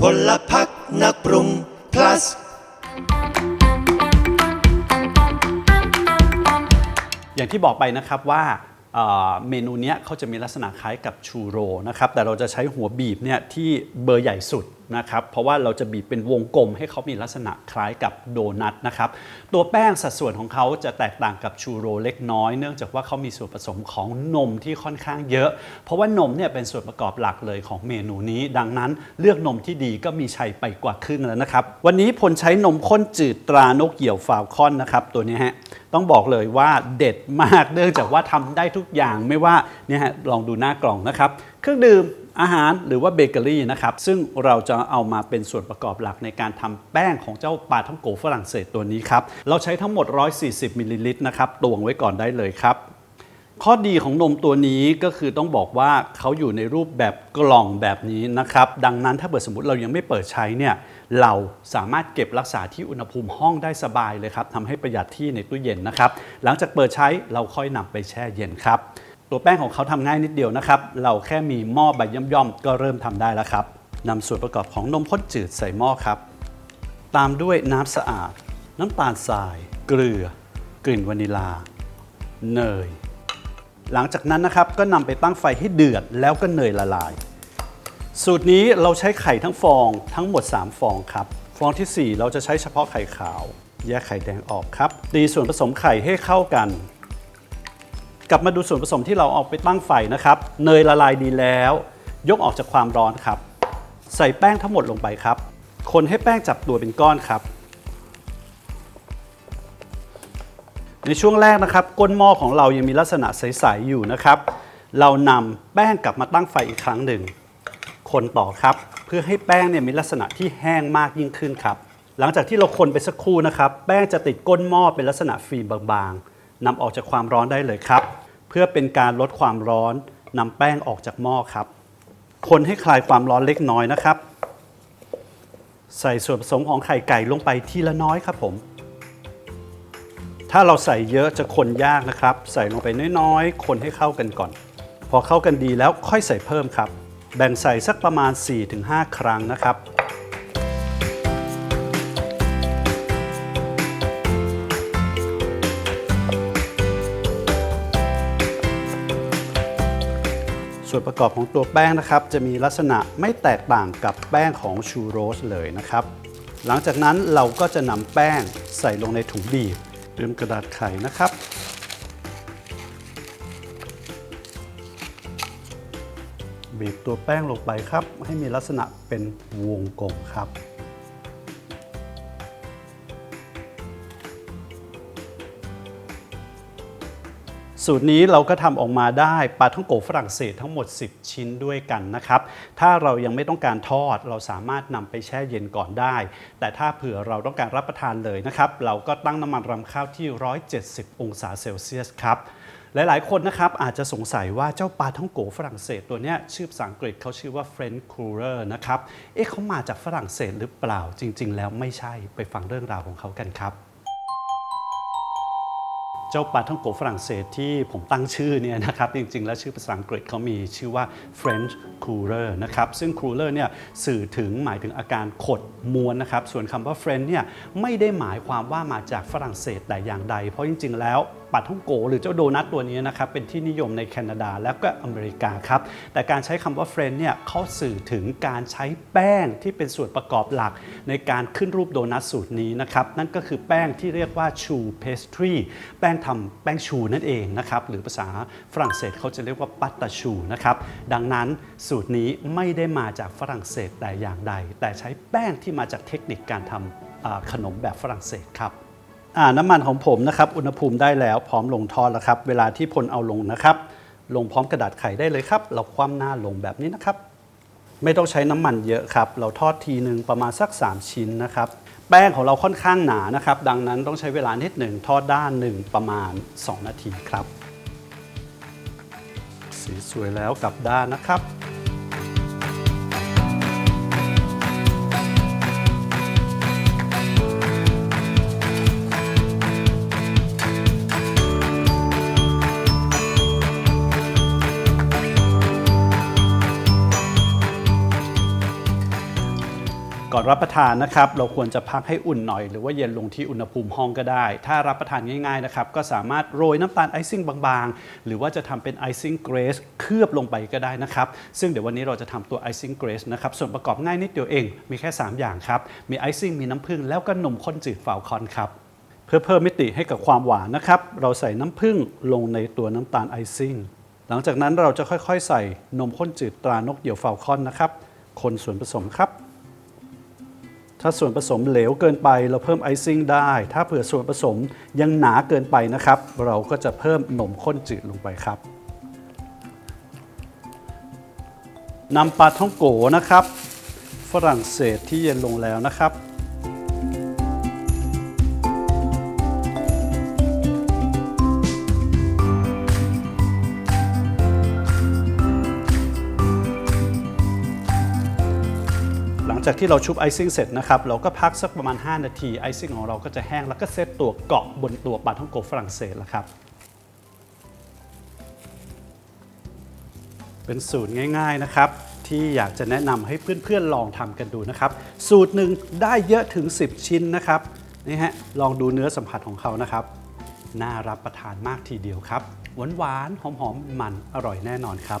พลพักนักปรุง plus อย่างที่บอกไปนะครับว่าเอ่อเมนูเนี้ยเขาจะมีลักษณะคล้ายกับชูโรนะครับแต่เราจะใช้หัวบีบเนี่ยที่เบอร์ใหญ่สุดนะครับเพราะว่าเราจะบีบเป็นวงกลมให้เขามีลักษณะคล้ายกับโดนัทนะครับตัวแป้งสัดส่วนของเขาจะแตกต่างกับชูโรเล็กน้อย เนื่องจากว่าเขามีส่วนผสมของนมที่ค่อนข้างเยอะ เพราะว่านมเนี่ยเป็นส่วนประกอบหลักเลยของเมนูนี้ ดังนั้นเลือกนมที่ดีก็มีชัยไปกว่าครึ่งแล้วนะครับ วันนี้พลใช้นมข้นจืดตรานกเหี่ยวฟาวคอนนะครับตัวนี้ฮะต้องบอกเลยว่าเด็ดมากเนื่องจากว่าทำได้ทุกอย่างไม่ว่าเนี่ยฮะลองดูหน้ากล่องนะครับ เครื่องดื่ม อาหารหรือว่าเบเกอรี่นะครับซึ่งเราจะเอามาเป็นส่วนประกอบหลักในการทำแป้งของเจ้าปลาท่องโกฝรั่งเศสตัวนี้ครับเราใช้ทั้งหมด 140มิลลิลิตรนะครับตวงไว้ก่อนได้เลยครับข้อดีของนมตัวนี้ก็คือต้องบอกว่าเขาอยู่ในรูปแบบกล่องแบบนี้นะครับ ดังนั้นถ้าเกิดสมมติเรายังไม่เปิดใช้เนี่ยเราสามารถเก็บรักษาที่อุณหภูมิห้องได้สบายเลยครับทำให้ประหยัดที่ในตู้เย็นนะครับ หลังจากเปิดใช้เราค่อยนำไปแช่เย็นครับ ตัวแป้งของเขาทำง่ายนิดเดียวนะครับ เราแค่มีหม้อใบย่อมๆ ก็เริ่มทำได้แล้วครับนำส่วนประกอบของนมข้นจืดใส่หม้อครับ ตามด้วยน้ำสะอาด น้ำตาลทราย เกลือ กลิ่นวานิลา เนย หลังจากนั้นนะครับก็นำไปตั้งไฟให้เดือดแล้วก็เนยละลาย สูตรนี้เราใช้ไข่ทั้งฟองทั้งหมด 3 ฟองครับ ฟองทีสี่4 เราจะใช้เฉพาะไข่ขาว แยกไข่แดงออกครับ ตีส่วนผสมไข่ให้เข้ากัน กลับมาดูส่วนผสมที่เราเอาไปตั้งไฟนะครับ เนยละลายดีแล้ว ยกออกจากความร้อนครับ ใส่แป้งทั้งหมดลงไปครับ คนให้แป้งจับตัวเป็นก้อนครับ ในช่วงแรกนะครับ ก้นหม้อของเรายังมีลักษณะใสๆอยู่นะครับ เรานำแป้งกลับมาตั้งไฟอีกครั้งหนึ่ง คนต่อครับ เพื่อให้แป้งเนี่ยมีลักษณะที่แห้งมากยิ่งขึ้นครับ หลังจากที่เราคนไปสักครู่นะครับ แป้งจะติดก้นหม้อเป็นลักษณะฟิล์มบางๆ นำออกจากความร้อนได้เลยครับ เพื่อเป็นการลดความร้อนนำแป้งออกจากหม้อครับ คนให้คลายความร้อนเล็กน้อยนะครับ ใส่ส่วนผสมของไข่ไก่ลงไปทีละน้อยครับผม ถ้าเราใส่เยอะจะคนยากนะครับ ใส่ลงไปน้อยๆ คนให้เข้ากันก่อน พอเข้ากันดีแล้วค่อยใส่เพิ่มครับ แบ่งใส่สักประมาณ 4-5 ครั้งนะครับ ส่วนประกอบของตัวแป้งนะครับ จะมีลักษณะไม่แตกต่างกับแป้งของชูโรสเลยนะครับ หลังจากนั้นเราก็จะนำแป้งใส่ลงในถุงบีบเตรียมกระดาษไขนะครับ บีบตัวแป้งลงไปครับ ให้มีลักษณะเป็นวงกลมครับ สูตรนี้เราก็ทำออกมาได้ปลาท่องโกฝรั่งเศสทั้งหมด 10 ชิ้นด้วยกันนะครับ ถ้าเรายังไม่ต้องการทอด เราสามารถนำไปแช่เย็นก่อนได้ แต่ถ้าเผื่อเราต้องการรับประทานเลยนะครับ เราก็ตั้งน้ำมันรำข้าวที่ 170 องศาเซลเซียสครับหลาย ๆ คนนะครับอาจจะสงสัยว่าเจ้าปลาท่องโกฝรั่งเศสตัวนี้ชื่อภาษาอังกฤษเขาชื่อว่า French cruller นะครับ เอ๊ะเขามาจากฝรั่งเศสหรือเปล่าจริง ๆ แล้วไม่ใช่ไปฟังเรื่องราวของเขากันครับ เจ้าปลาท่องโกฝรั่งเศสที่ผมตั้งชื่อเนี่ยนะครับจริง ๆ แล้วชื่อภาษาอังกฤษเขามีชื่อว่า French cruller นะครับซึ่ง cruller เนี่ยสื่อถึงหมายถึงอาการขดม้วนนะครับส่วนคำว่า French เนี่ยไม่ได้หมายความว่ามาจากฝรั่งเศสแต่อย่างใด เพราะจริง ๆ แล้ว ปาท่องโก หรือเจ้าโดนัทตัวนี้นะครับเป็นที่นิยมในแคนาดาและก็อเมริกาครับ แต่การใช้คำว่า French เนี่ยเขาสื่อถึงการใช้แป้งที่เป็นส่วนประกอบหลัก ในการขึ้นรูปโดนัทสูตรนี้นะครับนั่นก็คือแป้งที่เรียกว่าชูเพสทรีแป้งทำแป้งชูนั่นเองนะครับหรือภาษาฝรั่งเศสเขาจะเรียกว่าปัตตาชูนะครับดังนั้นสูตรนี้ไม่ได้มาจากฝรั่งเศสแต่อย่างใด แต่ใช้แป้งที่มาจากเทคนิคการทำอ่าขนมแบบฝรั่งเศสครับ น้ำมันของผมนะครับอุณหภูมิได้แล้วพร้อมลงทอดแล้วครับ เวลาที่พลเอาลงนะครับ ลงพร้อมกระดาษไขได้เลยครับ เราคว่ำหน้าลงแบบนี้นะครับ ไม่ต้องใช้น้ำมันเยอะครับ เราทอดทีหนึ่งประมาณสัก 3 ชิ้นนะครับ แป้งของเราค่อนข้างหนานะครับ ดังนั้นต้องใช้เวลานิดหนึ่งทอดด้านหนึ่งประมาณ 2 นาทีครับ สีสวยแล้วกลับด้านนะครับ ก่อนรับประทานนะครับ เราควรจะพักให้อุ่นหน่อย หรือว่าเย็นลงที่อุณหภูมิห้องก็ได้ ถ้ารับประทานง่ายๆนะครับ ก็สามารถโรยน้ำตาลไอซิ่งบางๆ หรือว่าจะทำเป็นไอซิ่งเกรสเคลือบลงไปก็ได้นะครับ ซึ่งเดี๋ยววันนี้เราจะทำตัวไอซิ่งเกรสนะครับ ส่วนประกอบง่ายนิดเดียวเอง มีแค่ 3 อย่างครับ มีไอซิ่ง มีน้ำผึ้ง แล้วก็นมข้นจืดฝาคอนครับเพื่อเพิ่มมิติให้กับความหวานนะครับ เราใส่น้ำผึ้งลงในตัวน้ำตาลไอซิ่ง หลังจากนั้นเราจะค่อยๆ ใส่นมข้นจืดตรานกเหยี่ยวฟาลคอนนะครับ คนส่วนผสมครับ ถ้าส่วนผสมเหลวเกินไปเราเพิ่มไอซิ่งได้ ถ้าเผื่อส่วนผสมยังหนาเกินไปนะครับ เราก็จะเพิ่มนมข้นจืดลงไปครับนำปลาท่องโกนะครับ ฝรั่งเศสที่เย็นลงแล้วนะครับ จากที่เราชุบไอซิ่งเสร็จนะครับ เราก็พักสักประมาณ 5 นาทีไอซิ่งของเราก็จะแห้งแล้วก็เซตตัวเกาะบนตัวปลาท่องโกฝรั่งเศสแล้วครับ เป็นสูตรง่าย ๆนะครับ ที่อยากจะแนะนำให้เพื่อนๆลองทำกันดูนะครับ สูตรหนึ่งได้เยอะถึง 10 ชิ้นนะครับนี่ฮะลองดูเนื้อสัมผัสของเขานะครับ น่ารับประทานมากทีเดียวครับหวานๆหอมๆมันอร่อยแน่นอนครับ